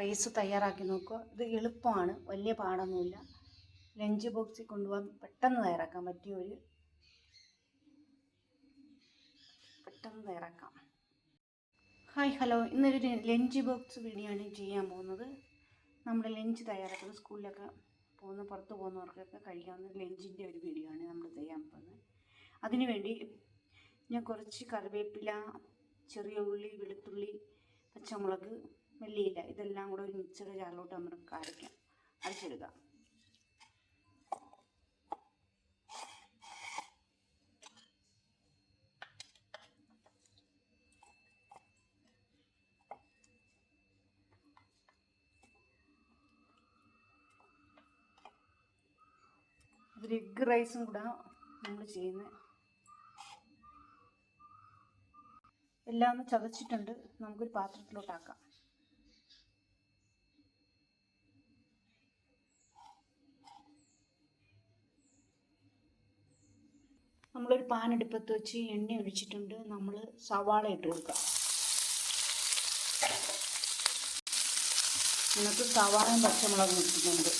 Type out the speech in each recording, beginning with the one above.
Rice തയ്യാറാക്കി നോക്കുക ഇത് എളുപ്പമാണ്. വലിയ പാടൊന്നുമില്ല. ലഞ്ച് ബോക്സിൽ കൊണ്ടുപോകാൻ പെട്ടെന്ന് തയ്യാറാക്കാൻ പറ്റിയ ഒരു പെട്ടെന്ന് തയ്യാറാക്കാം. ഹായ് ഹലോ ഇന്നൊരു ലഞ്ച് ബോക്സ് വീഡിയോ ആണ് ചെയ്യാൻ പോകുന്നത്. നമ്മൾ ലഞ്ച് തയ്യാറാക്കുന്നത് സ്കൂളിലൊക്കെ പോകുന്ന പുറത്ത് പോകുന്നവർക്കൊക്കെ കഴിക്കാവുന്ന ലഞ്ചിന്റെ ഒരു വീഡിയോ ആണ് നമ്മൾ ചെയ്യാൻ പോകുന്നത്. അതിനുവേണ്ടി ഞാൻ കുറച്ച് കറിവേപ്പില ചെറിയ ഉള്ളി വെളുത്തുള്ളി പച്ചമുളക് മല്ലിയില ഇതെല്ലാം കൂടെ ഒരു മിക്സഡ് ജാറിലോട്ട് നമുക്ക് അരയ്ക്കാം. അരച്ചെടുക്കാം. ഒരു എഗ് റൈസും കൂടെ നമ്മൾ ചെയ്യുന്നത് എല്ലാം ഒന്ന് ചതച്ചിട്ടുണ്ട്. നമുക്കൊരു പാത്രത്തിലോട്ടാക്കാം. നമ്മളൊരു പാൻ അടുപ്പത്ത് വെച്ച് എണ്ണ ഒഴിച്ചിട്ടുണ്ട്. നമ്മൾ സവാള ഇട്ട് കൊടുക്കാം. നമുക്ക് സവാളയും പച്ചമുളകും ഇട്ടിട്ടുണ്ട്.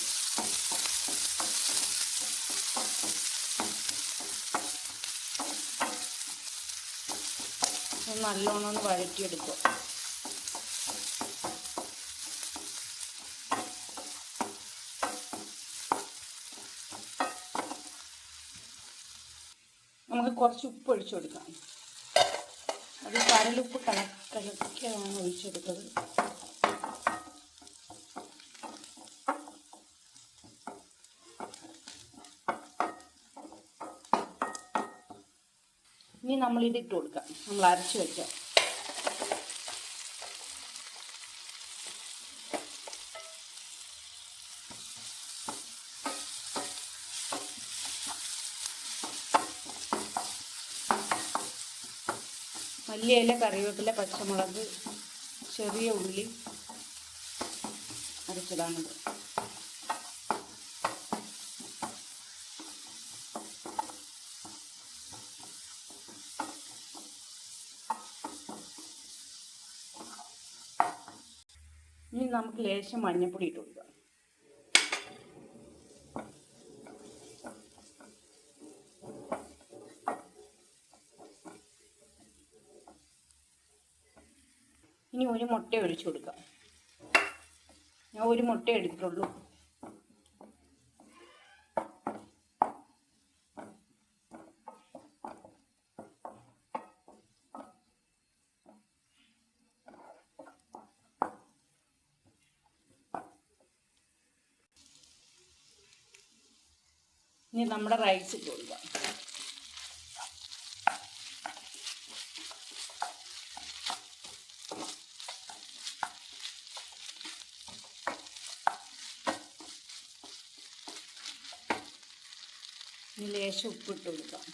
നല്ലോണം ഒന്ന് വഴറ്റിയെടുക്കുക. നമുക്ക് കുറച്ച് ഉപ്പ് ഒഴിച്ചു കൊടുക്കാം. അത് കരലുപ്പ് കല ഒഴിച്ചെടുത്തത്. ഇനി നമ്മൾ ഇതിട്ട് കൊടുക്കാം. നമ്മൾ അരച്ച് വെച്ച ഇല കറിവേപ്പില പച്ചമുളക് ചെറിയ ഉള്ളി അരച്ചതാണിത് ഇനി നമുക്ക് ലേശം മഞ്ഞപ്പൊടി ഇട്ട് കൊടുക്കാം. ഇനി ഒരു മുട്ട ഒഴിച്ചു കൊടുക്കാം. ഞാൻ ഒരു മുട്ട എടുത്തിട്ടുള്ളൂ. ഇനി നമ്മുടെ റൈസ് ഇട്ട് കൊടുക്കാം. ഇനി ലേശം ഉപ്പിട്ട് കൊടുക്കാം.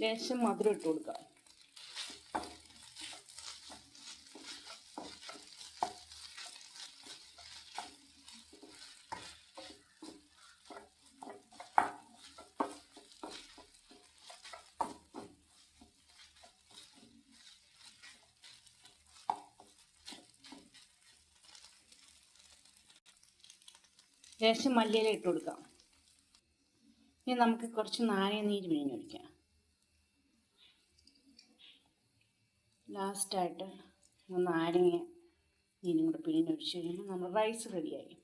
ലേശം മധുരം ഇട്ട് കൊടുക്കാം. ലേശം മല്ലിയില ഇട്ട് കൊടുക്കാം. ഇനി നമുക്ക് കുറച്ച് നാരങ്ങ നീര് പിഴിഞ്ഞൊഴിക്കാം ലാസ്റ്റായിട്ട് നാരങ്ങ നീരും കൂടെ പിഴിഞ്ഞൊഴിച്ച് കഴിയുമ്പോൾ നമ്മൾ റൈസ് റെഡിയായി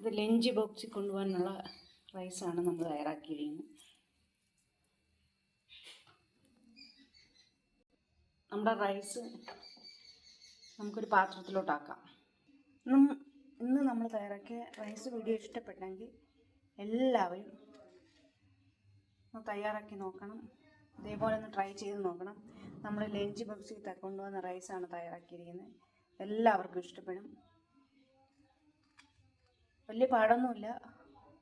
ഇത് ലഞ്ച് ബോക്സിൽ കൊണ്ടുപോകാനുള്ള റൈസാണ് നമ്മൾ തയ്യാറാക്കിയിരിക്കുന്നത് നമ്മുടെ റൈസ് നമുക്കൊരു പാത്രത്തിലോട്ടാക്കാം തയ്യാറാക്കിയ റൈസ് വീഡിയോ ഇഷ്ടപ്പെട്ടെങ്കിൽ എല്ലാവരും ഒന്ന് തയ്യാറാക്കി നോക്കണം. ഇതേപോലെ ഒന്ന് ട്രൈ ചെയ്ത് നോക്കണം. നമ്മൾ ലഞ്ച് ബോക്സിൽ കൊണ്ടുവന്ന റൈസാണ് തയ്യാറാക്കിയിരിക്കുന്നത്. എല്ലാവർക്കും ഇഷ്ടപ്പെടും. വലിയ പാടൊന്നുമില്ല.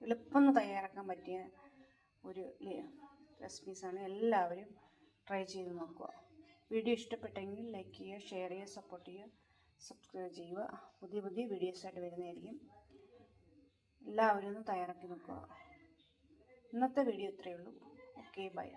എളുപ്പം തയ്യാറാക്കാൻ പറ്റിയ ഒരു റെസിപ്പീസാണ് എല്ലാവരും ട്രൈ ചെയ്ത് നോക്കുക. വീഡിയോ ഇഷ്ടപ്പെട്ടെങ്കിൽ ലൈക്ക് ചെയ്യുക ഷെയർ ചെയ്യുക സപ്പോർട്ട് ചെയ്യുക. സബ്സ്ക്രൈബ് ചെയ്യുക. പുതിയ പുതിയ വീഡിയോസായിട്ട് വരുന്നതായിരിക്കും. എല്ലാവരും ഒന്ന് തയ്യാറാക്കി നോക്കുക. ഇന്നത്തെ വീഡിയോ ഇത്രയേ ഉള്ളൂ. Okay bye